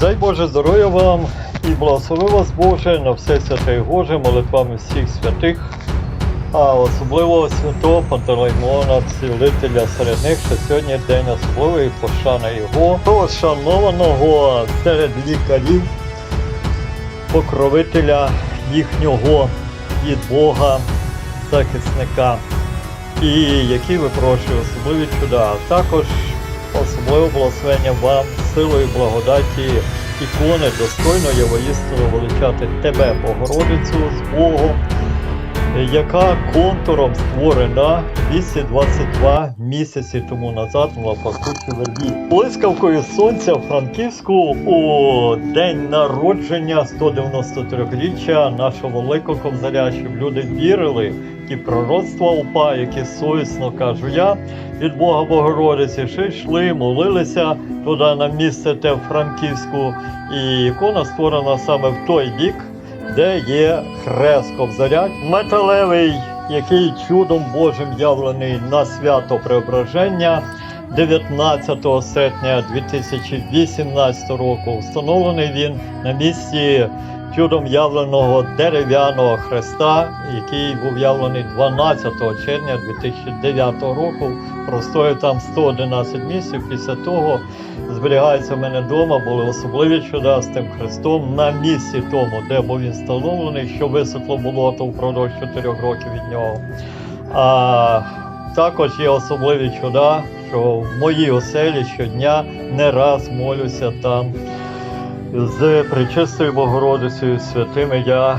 Дай Боже здоров'я вам і благослови вас Боже на все святе і Боже, молитвами всіх святих, а особливо святого Пантелеймона, цілителя серед них, що сьогодні день особливий пошана його, того шанованого серед лікарів, покровителя їхнього від Бога, захисника, і який випрошує особливі чуда, також особливе благословення вам, силою благодаті ікони, достойно є воїстину величати тебе, Богородицю, з Богом, яка контуром створена 222 місяці тому назад на пахучій вербі. Блискавкою сонця в Франківську у день народження 193-річчя нашого великого кобзаря, щоб люди вірили ті пророцтва упа, які совісно кажу я від Бога Богородиці, що йшли, молилися туди на місце те в Франківську. І ікона створена саме в той бік, де є хрест Кобзаря, металевий, який чудом Божим явлений на свято Преображення 19 серпня 2018 року. Встановлений він на місці чудом явленого дерев'яного хреста, який був явлений 12 червня 2009 року. Простояв там 111 місяців. Після того зберігається в мене вдома, були особливі чуда з тим хрестом на місці тому, де був він встановлений, що висохло болото впродовж 4 років від нього. А також є особливі чуда, що в моїй оселі щодня не раз молюся там з Пречистою Богородицею, святими я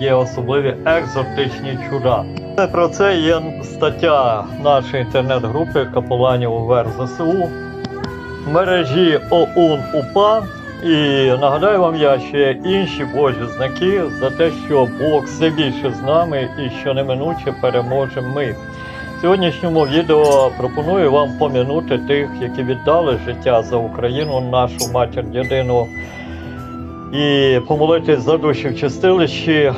є особливі екзотичні чуда. Про це є стаття нашої інтернет-групи Капеланів УВЕР ЗСУ мережі ОУН УПА. І нагадаю вам я ще інші Божі знаки за те, що Бог все більше з нами і що неминуче переможемо ми. Сьогоднішньому відео пропоную вам пом'янути тих, які віддали життя за Україну, нашу матір єдину, і помолитись за душі в чистилищі,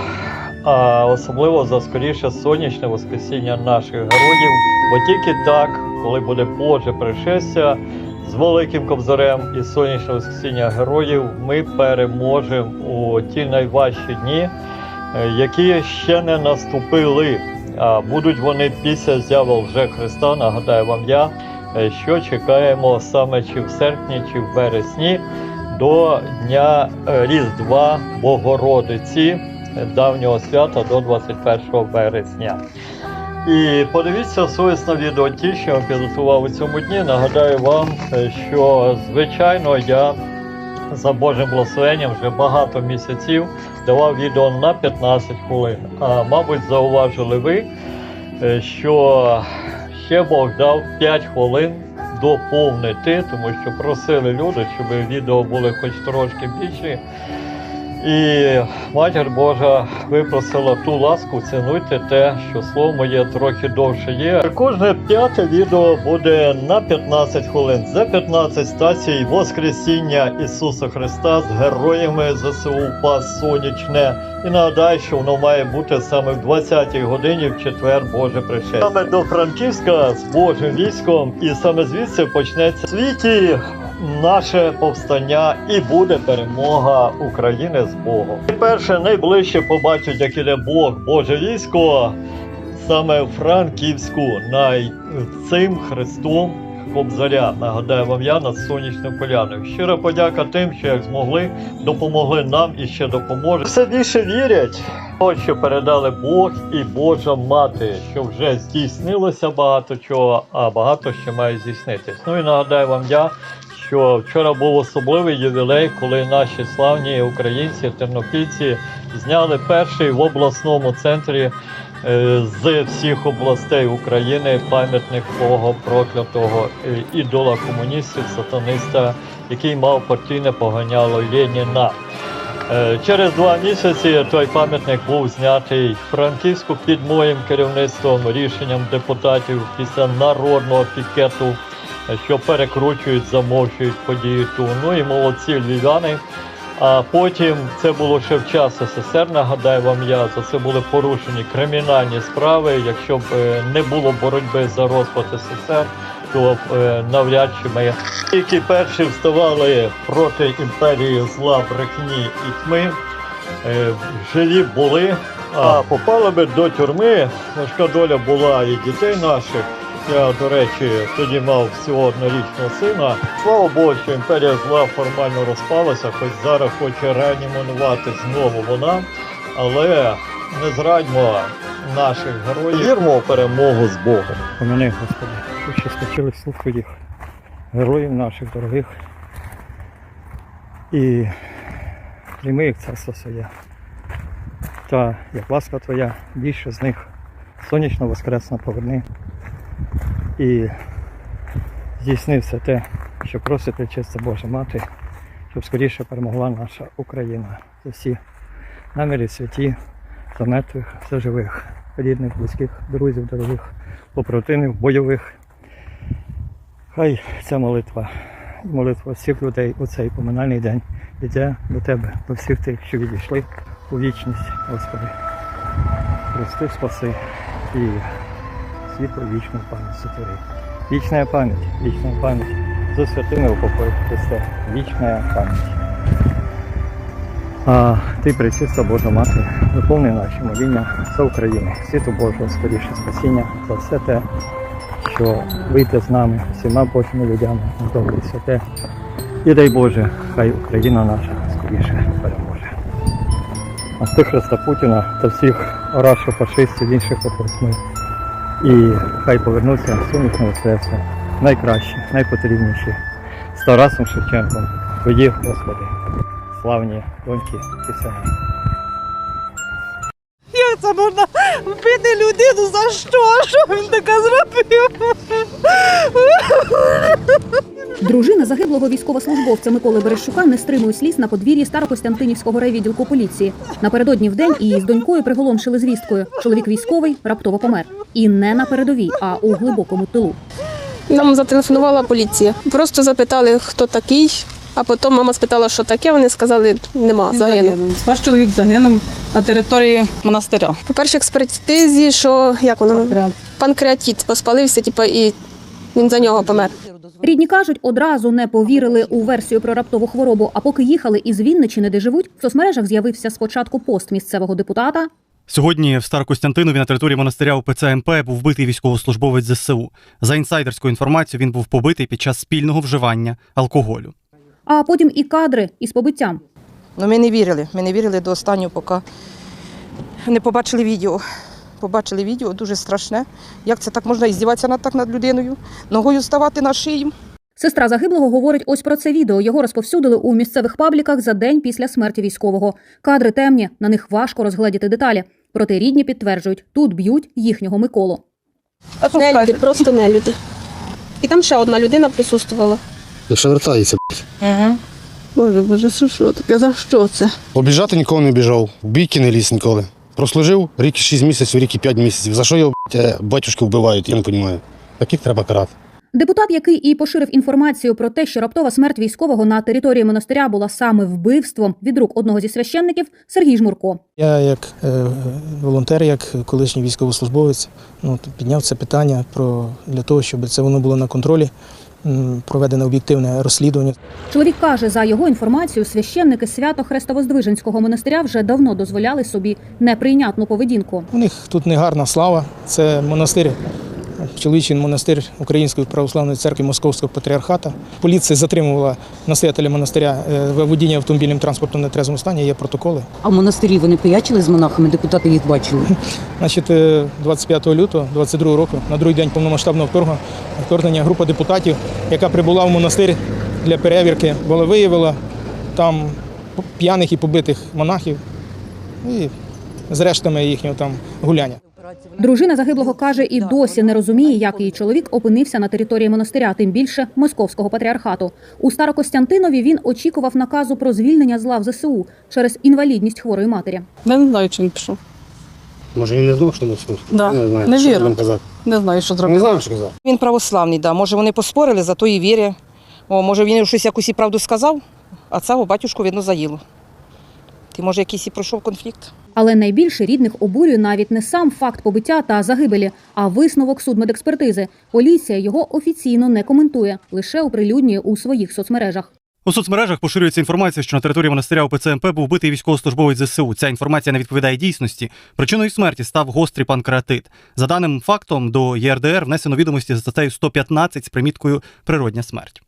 а особливо за скоріше сонячне воскресіння наших героїв. Бо тільки так, коли буде Боже пришестя з великим кобзарем і сонячне воскресіння героїв, ми переможемо у ті найважчі дні, е, які ще не наступили. Будуть вони після зяви вже Христа. Нагадаю вам я, е, що чекаємо саме чи в серпні, чи в вересні до Дня Різдва Богородиці е, давнього свята до 21 вересня. І подивіться совісно відео ті, що я підготував у цьому дні. Нагадаю вам, е, що звичайно я за Божим благословенням вже багато місяців давав відео на 15 хвилин. А мабуть, зауважили ви, е, що ще Бог дав 5 хвилин доповнити, тому що просили люди, щоб відео були хоч трошки більші. І матір Божа випросила ту ласку, цінуйте те, що слово моє трохи довше є. Кожне п'яте відео буде на 15 хвилин. За 15 стацій Воскресіння Ісуса Христа з героями ЗСУ Пас Сонячне. І нагадаю, що воно має бути саме в 20-й годині в четвер Боже пришестя. Саме до Франківська з Божим військом, і саме звідси почнеться світі наше повстання і буде перемога України з Богом. І перше найближче побачать, як іде Бог, Боже військо, саме в Франківську най цим Христом Кобзаря. Нагадаю вам я над сонячним поляною. Щира подяка тим, що як змогли, допомогли нам і ще допоможуть. Все більше вірять. Ось що передали Бог і Божа мати, що вже здійснилося багато чого, а багато ще має здійснитись. Ну і нагадаю вам я, що вчора був особливий ювілей, коли наші славні українці, тернопільці зняли перший в обласному центрі е, з всіх областей України пам'ятник того проклятого е, ідола комуністів, сатаниста, який мав партійне поганяло Леніна. Е, Через два місяці той пам'ятник був знятий Франківську під моїм керівництвом, рішенням депутатів після народного пікету, що перекручують, замовчують події ту. Ну і молодці львів'яни. А потім це було ще в час СССР. Нагадаю вам я за це були порушені кримінальні справи. Якщо б е, не було боротьби за розпад СССР, то е, навряд чи ми, які перші вставали проти імперії зла, брехні і тьми, е, живі були, а попали би до тюрми. Важка доля була і дітей наших. Я, до речі, тоді мав всього однорічного сина. Слава Богу, що імперія зла формально розпалася, хоч зараз хоче реанімувати знову вона. Але не зрадьмо наших героїв. Вірмо в перемогу з Богом. Помяни, Господи, що скочили слух твоїх, героїв наших дорогих. І прийми їх царство своє. Та як ласка Твоя, більше з них сонячно воскресно поверни. І здійсни все те, що просить чиста Божа Мати, щоб скоріше перемогла наша Україна. За всі наміри святі, за мертвих, за живих, рідних, близьких, друзів, дорогих, попротивних, бойових. Хай ця молитва, молитва всіх людей у цей поминальний день йде до тебе, до всіх тих, що відійшли у вічність, Господи. Христи спаси і світло вічну пам'ять сотвори. Вічна пам'ять, вічна пам'ять. За святими упокой Христе, вічна пам'ять. А ти, пречиста Божа Мати, виповни наші моління за Україну, світу Божого, скоріше спасіння, за все те, що вийде з нами, всіма Божими людями, добре святе. І дай Боже, хай Україна наша скоріше переможе. Антихриста Путіна та всіх орашів, фашистів, інших отворців. І хай повернуться сонячного серця, Найкраще, найпотрібніші, з Тарасом Шевченком, Тоді, Господи, славні доньки і Це можна вбити людину за що? Що він таке зробив? Дружина загиблого військовослужбовця Миколи Берещука не стримує сліз на подвір'ї Старокостянтинівського райвідділку поліції. Напередодні в день її з донькою приголомшили звісткою. Чоловік військовий раптово помер. І не на передовій, а у глибокому тилу. Нам зателефонувала поліція. Просто запитали, хто такий, а потім мама спитала, що таке. Вони сказали, нема, загинув. Ваш чоловік загинув на території монастиря. По першій експертизі, що як воно панкреатит поспалився, типу, і він за нього помер. Рідні кажуть, одразу не повірили у версію про раптову хворобу. А поки їхали із Вінничини, де живуть, в соцмережах з'явився спочатку пост місцевого депутата. Сьогодні в Старокостянтинові на території монастиря УПЦ МП був вбитий військовослужбовець ЗСУ. За інсайдерською інформацією, він був побитий під час спільного вживання алкоголю. А потім і кадри із побиттям. Ну, ми не вірили. Ми не вірили до останнього, поки не побачили відео. Побачили відео дуже страшне. Як це так можна іздіватися над так над людиною, ногою ставати на шию. Сестра загиблого говорить ось про це відео. Його розповсюдили у місцевих пабліках за день після смерті військового. Кадри темні, на них важко розгледіти деталі. Проте рідні підтверджують, тут б'ють їхнього Миколу. А що Не люди, скажете? просто не люди. І там ще одна людина присутствувала. Якщо вертається, Угу. Боже, боже, що, що таке? За що це? обіжати нікого не біжав, в бійки не ліз ніколи. Прослужив рік і 6 місяців, рік і 5 місяців. За що його блядь, е, батюшки вбивають, я не розумію. Таких треба карати. Депутат, який і поширив інформацію про те, що раптова смерть військового на території монастиря була саме вбивством від рук одного зі священників, Сергій Жмурко. Я як е, волонтер, як колишній військовослужбовець, ну, то підняв це питання про, для того, щоб це воно було на контролі, проведене об'єктивне розслідування. Чоловік каже, за його інформацією, священники свято Хрестовоздвиженського монастиря вже давно дозволяли собі неприйнятну поведінку. У них тут не гарна слава, це монастир. Чоловічий монастир Української православної церкви Московського патріархата. Поліція затримувала настоятеля монастиря е, водіння автомобільним транспортом в нетрезвому стані. Є протоколи. А в монастирі вони пиячили з монахами, депутати їх бачили. Значить, е, 25 лютого 22 року, на другий день повномасштабного вторгнення група депутатів, яка прибула в монастир для перевірки, була виявила там п'яних і побитих монахів і з рештами їхнього там гуляння. Дружина загиблого каже, і досі не розуміє, як її чоловік опинився на території монастиря, тим більше московського патріархату. У Старокостянтинові він очікував наказу про звільнення з лав ЗСУ через інвалідність хворої матері. Я не знаю, чи він пішов. Може він не знав, що не? Да. Не знаю, Не що вірю. нам казати. Не знаю, що Не знаю, що казати. Він православний, да. може вони поспорили, зато і вірять. О, може він щось якусь і правду сказав, а цього батюшку видно заїло. Ти може якийсь і пройшов конфлікт. Але найбільше рідних обурює навіть не сам факт побиття та загибелі, а висновок судмедекспертизи. Поліція його офіційно не коментує, лише оприлюднює у своїх соцмережах. У соцмережах поширюється інформація, що на території монастиря УПЦ МП був вбитий військовослужбовець ЗСУ. Ця інформація не відповідає дійсності. Причиною смерті став гострий панкреатит. За даним фактом, до ЄРДР внесено відомості за статтею 115 з приміткою Природня смерть.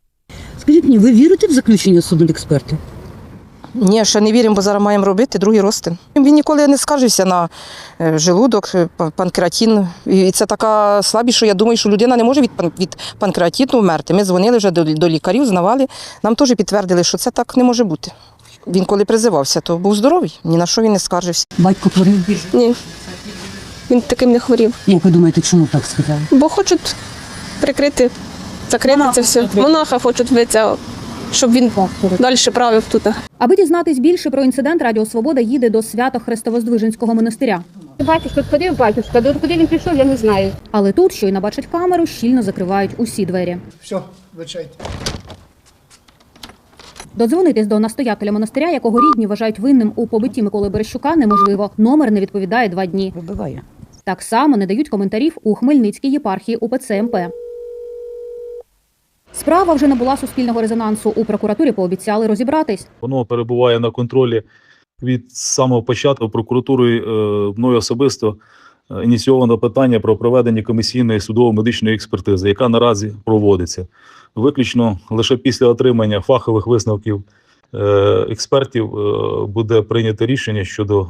Скажіть мені, ви вірите в заключення судмедексперта? Ні, ще не віримо, бо зараз маємо робити другий розтин. Він ніколи не скаржився на е, желудок, е, пан- панкреатин. І це така слабість, що я думаю, що людина не може від, від панкреатиту вмерти. Ми дзвонили вже до, до лікарів, знавали. Нам теж підтвердили, що це так не може бути. Він коли призивався, то був здоровий, ні на що він не скаржився. Батько хворів? Ні. Він таким не хворів. Як ви думаєте, чому так сказали? Бо хочуть прикрити, закрити це все. Монаха хочуть вбити, щоб він далі правив тут. Аби дізнатись більше про інцидент, Радіо Свобода їде до свято Христовоздвиженського монастиря. Батюшка ходив, батюшка, до куди він пішов, я не знаю. Але тут, щойно бачать камеру, щільно закривають усі двері. Все, вичайте. Додзвонитись до настоятеля монастиря, якого рідні вважають винним у побитті Миколи Берещука, неможливо. Номер не відповідає два дні. Вибиває. Так само не дають коментарів у Хмельницькій єпархії УПЦ МП. Справа вже набула суспільного резонансу. У прокуратурі пообіцяли розібратись. Воно перебуває на контролі від самого початку прокуратурою е, мною особисто е, ініційовано питання про проведення комісійної судово-медичної експертизи, яка наразі проводиться. Виключно лише після отримання фахових висновків е, експертів буде прийнято рішення щодо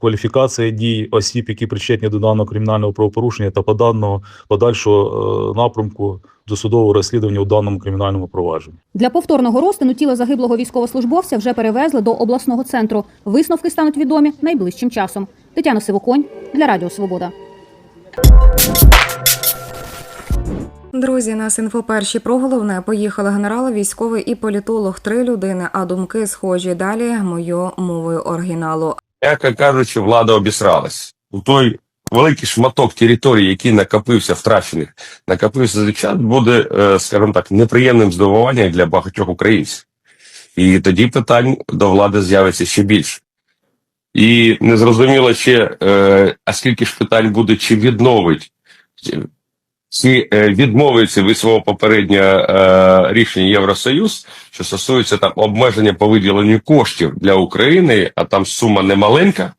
кваліфікації дій осіб, які причетні до даного кримінального правопорушення та поданого подальшого е, напрямку досудового розслідування у даному кримінальному провадженні. Для повторного розтину тіла загиблого військовослужбовця вже перевезли до обласного центру. Висновки стануть відомі найближчим часом. Тетяна Сивоконь для Радіо Свобода. Друзі, нас інфоперші про головне поїхали генерал, військовий і політолог. Три людини, а думки схожі. Далі мою мовою оригіналу. Яко кажучи, влада обісралась. У той великий шматок території, який накопився втрачених, накопився за час, буде, е, скажімо так, неприємним здивуванням для багатьох українців. І тоді питань до влади з'явиться ще більше. І незрозуміло ще, е, а скільки ж питань буде, чи відновить, чи е, відмовиться від свого попереднього е, рішення Євросоюз, що стосується там обмеження по виділенню коштів для України, а там сума немаленька,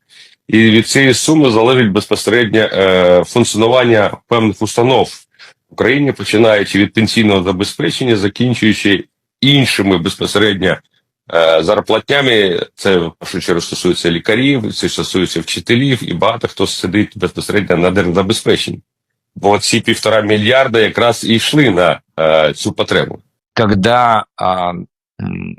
і від цієї суми залежить безпосередньо е, функціонування певних установ в Україні, починаючи від пенсійного забезпечення, закінчуючи іншими безпосередньо зарплатнями. Це в першу чергу стосується лікарів, це стосується вчителів і багато хто сидить безпосередньо на держзабезпеченні. Бо ці півтора мільярда якраз і йшли на е, цю потребу. когда а, м,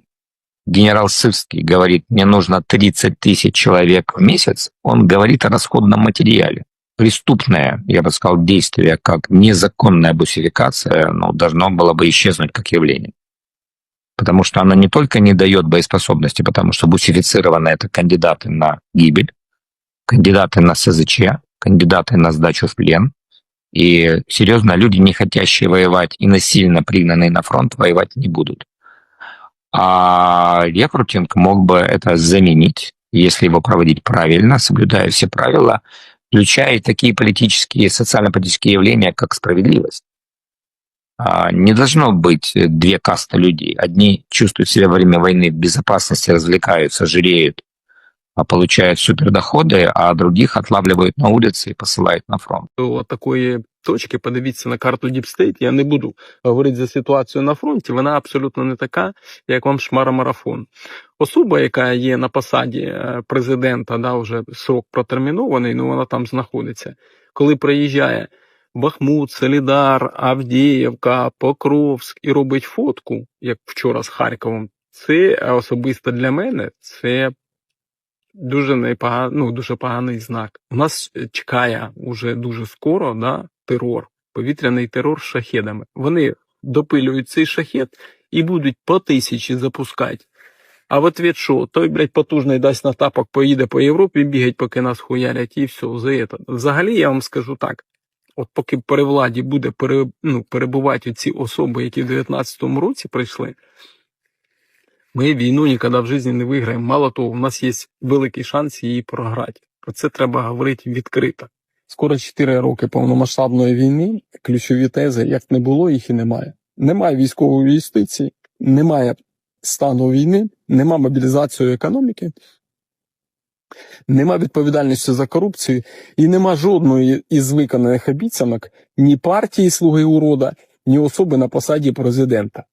генерал Сырский говорит, мне нужно 30 тысяч человек в месяц, он говорит о расходном материале. Преступное, я бы сказал, действие, как незаконная бусификация, ну, должно было бы исчезнуть как явление. Потому что она не только не дает боеспособности, потому что бусифицированы это кандидаты на гибель, кандидаты на СЗЧ, кандидаты на сдачу в плен, и серьезно, люди, не хотящие воевать и насильно пригнанные на фронт, воевать не будут. А рекрутинг мог бы это заменить, если его проводить правильно, соблюдая все правила, включая такие политические социально-политические явления, как справедливость. А, Не должно быть две касты людей. Одни чувствуют себя во время войны в безопасности, развлекаются, жиреют, получают супердоходы, а других отлавливают на улице и посылают на фронт. до такої точки, подивіться на карту Діпстейт. Я не буду говорити за ситуацію на фронті. Вона абсолютно не така, як вам шмара-марафон. Особа, яка є на посаді е, президента, да, вже срок протермінований, ну вона там знаходиться. Коли приїжджає Бахмут, Солідар, Авдіївка, Покровськ і робить фотку, як вчора з Харковом, це особисто для мене це дуже непога... ну, дуже поганий знак. У нас е, чекає уже дуже скоро да, терор, повітряний терор з шахедами. Вони допилюють цей шахет і будуть по тисячі запускати. А в ответ що? Той, блядь, потужний дасть на тапок, поїде по Європі, бігать, поки нас хуярять, і все, за це. Взагалі, я вам скажу так. От поки при владі буде пере, ну, перебувати ці особи, які в 19-му році прийшли, Ми війну ніколи в житті не виграємо. Мало того, у нас є великий шанс її програти. Про це треба говорити відкрито. Скоро 4 роки повномасштабної війни. Ключові тези, як не було, їх і немає. Немає військової юстиції, немає стану війни, нема мобілізації економіки, нема відповідальності за корупцію і нема жодної із виконаних обіцянок ні партії Слуги урода, ні особи на посаді президента.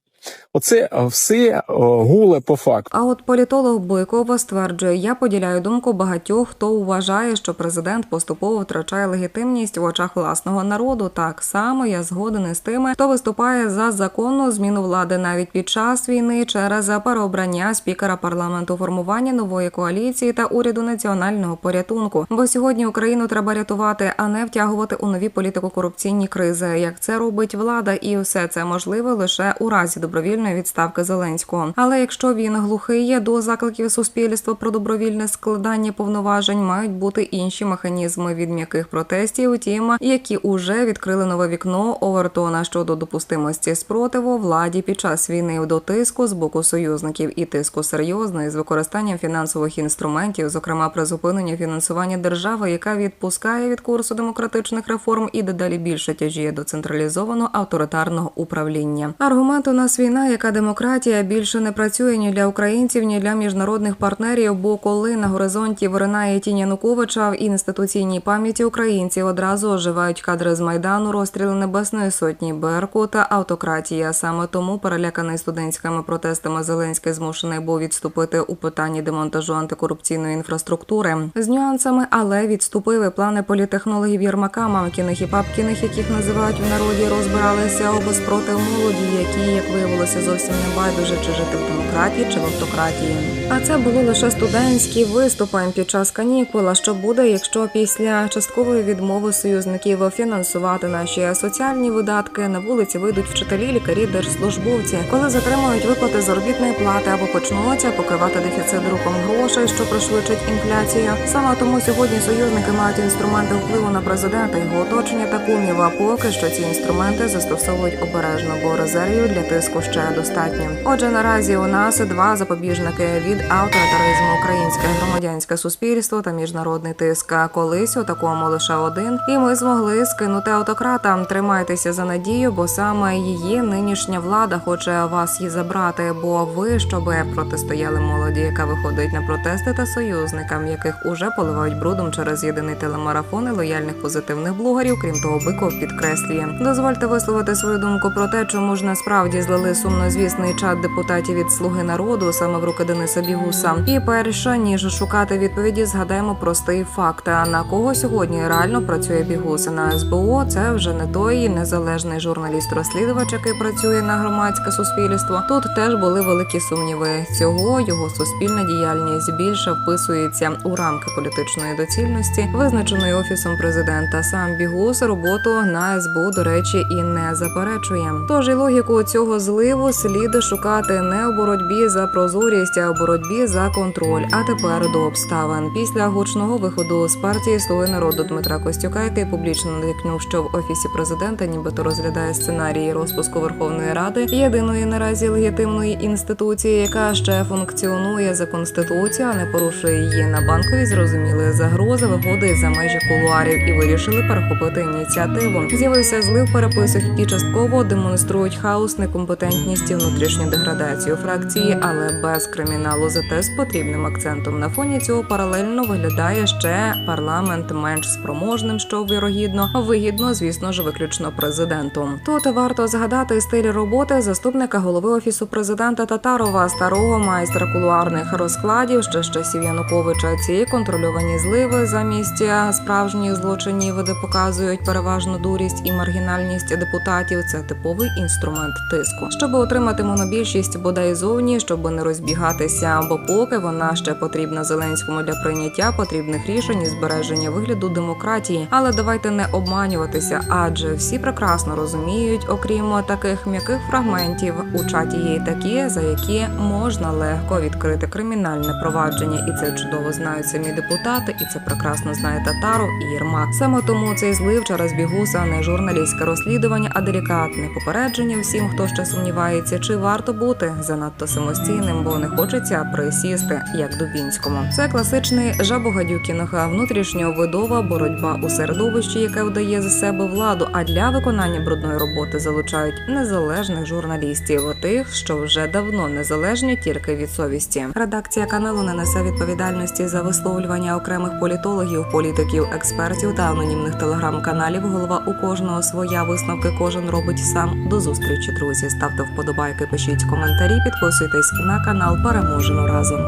Оце е, все о, голе по факту. А от політолог Бойкова стверджує, я поділяю думку багатьох, хто вважає, що президент поступово втрачає легітимність в очах власного народу. Так само я згоден із тими, хто виступає за законну зміну влади навіть під час війни через переобрання спікера парламенту, формування нової коаліції та уряду національного порятунку. Бо сьогодні Україну треба рятувати, а не втягувати у нові політико-корупційні кризи, як це робить влада, і все це можливо лише у разі добровільної відставки Зеленського. Але якщо він глухий є до закликів суспільства про добровільне складання повноважень, мають бути інші механізми від м'яких протестів, утім, які уже відкрили нове вікно Овертона щодо допустимості спротиву владі під час війни до тиску з боку союзників і тиску серйозної з використанням фінансових інструментів, зокрема призупинення фінансування держави, яка відпускає від курсу демократичних реформ і дедалі більше тяжіє до централізованого авторитарного управління. Аргумент у нас війна, яка демократія більше не працює ні для українців, ні для міжнародних партнерів. Бо коли на горизонті виринає тінь Януковича в інституційній пам'яті українців одразу оживають кадри з майдану, розстріли небесної сотні Берку та автократія. Саме тому переляканий студентськими протестами Зеленський змушений був відступити у питанні демонтажу антикорупційної інфраструктури з нюансами, але відступив і плани політехнологів Єрмака, мамкіних і папкіних, яких називають в народі, розбиралися об спротив молоді, які, як виявилося, зовсім не байдуже чи жити в демократії чи в автократії. А це було лише студентські виступи під час канікул. А Що буде, якщо після часткової відмови союзників фінансувати наші соціальні видатки на вулиці вийдуть вчителі, лікарі, держслужбовці, коли затримують виплати заробітної плати або почнуться покривати дефіцит руком грошей, що пришвидшить інфляцію. Саме тому сьогодні союзники мають інструменти впливу на президента, його оточення та кумів. А поки що ці інструменти застосовують обережно, бо резервів для тиску ще достатньо. Отже, наразі у нас два запобіжники від авторитаризму українське громадянське суспільство та міжнародний тиск. Колись у такому лише один, і ми змогли скинути автократа. Тримайтеся за надію, бо саме її нинішня влада хоче вас її забрати. Бо ви щоб протистояли молоді, яка виходить на протести та союзникам, яких уже поливають брудом через єдиний телемарафон і лояльних позитивних блогерів. Крім того, Биков підкреслює. Дозвольте висловити свою думку про те, чому ж насправді злили сумнозвісний чат депутатів від Слуги народу саме в руки Дениса Бігуса. І перше ніж шукати відповіді, згадаємо простий факт. На кого сьогодні реально працює Бігус на СБУ? Це вже не той незалежний журналіст-розслідувач, який працює на громадське суспільство. Тут теж були великі сумніви. Цього його суспільна діяльність більше вписується у рамки політичної доцільності, визначеної офісом президента. Сам Бігус роботу на СБУ, до речі, і не заперечує. Тож і логіку цього зливу слід шукати не у боротьбі за прозорість, а у боротьбі за контроль. А тепер до обставин. Після гучного виходу з партії «Слуги народу Дмитра Костюка, який публічно натякнув, що в офісі президента нібито розглядає сценарії розпуску Верховної Ради, єдиної наразі легітимної інституції, яка ще функціонує за конституцією, а не порушує її на банкові. Зрозуміли загрози виходить за межі кулуарів і вирішили перехопити ініціативу. З'явився злив переписок, які частково демонструють хаос, некомпетентність і внутрішню деградацію фракції, але без криміналу. Зате з потрібним акцентом на фоні цього паралельно виглядає ще парламент менш спроможним, що вірогідно вигідно, звісно ж, виключно президенту. Тут варто згадати стиль роботи заступника голови офісу президента Татарова, старого майстра кулуарних розкладів ще з часів Януковича. Ці контрольовані зливи замість справжніх злочинів, де показують переважну дурість і маргінальність депутатів. Це типовий інструмент тиску, щоб отримати монобільшість бодай зовні, щоб не розбігатися. Бо поки вона ще потрібна Зеленському для прийняття потрібних рішень і збереження вигляду демократії. Але давайте не обманюватися, адже всі прекрасно розуміють, окрім таких м'яких фрагментів, у чаті є й такі, за які можна легко відкрити кримінальне провадження, і це чудово знають самі депутати, і це прекрасно знає Татаров і Єрмак. Саме тому цей злив через бігуса не журналістське розслідування, а делікатне попередження всім, хто ще сумнівається сумнівається, чи варто бути занадто самостійним, бо не хочеться присісти, як Дубінському. Це класичний жабогадюкінга, внутрішньовидова боротьба у середовищі, яке вдає за себе владу. А для виконання брудної роботи залучають незалежних журналістів, тих, що вже давно незалежні тільки від совісті. Редакція каналу не несе відповідальності за висловлювання окремих політологів, політиків, експертів та анонімних телеграм-каналів. Голова у кожного своя висновки кожен робить сам. До зустрічі, друзі. Ставте вподобайки, пишіть коментарі, підписуйтесь на канал. Переможемо разом.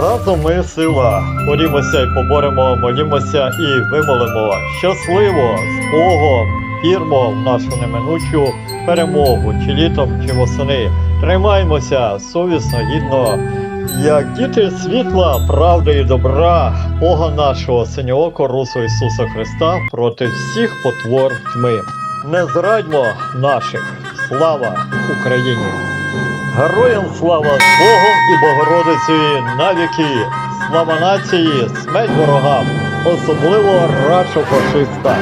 Разом ми сила. Борімося і поборемо, молімося і вимолимо. Щасливо з Богом! Вірмо в нашу неминучу перемогу, чи літом, чи восени. Тримаймося совісно, гідно, як діти світла, правди і добра, Бога нашого синьооко Русу Ісуса Христа проти всіх потвор тьми. Не зрадьмо наших. Слава Україні! Героям слава Богом і Богородицею навіки! Слава нації, смерть ворогам, особливо рашо фашиста!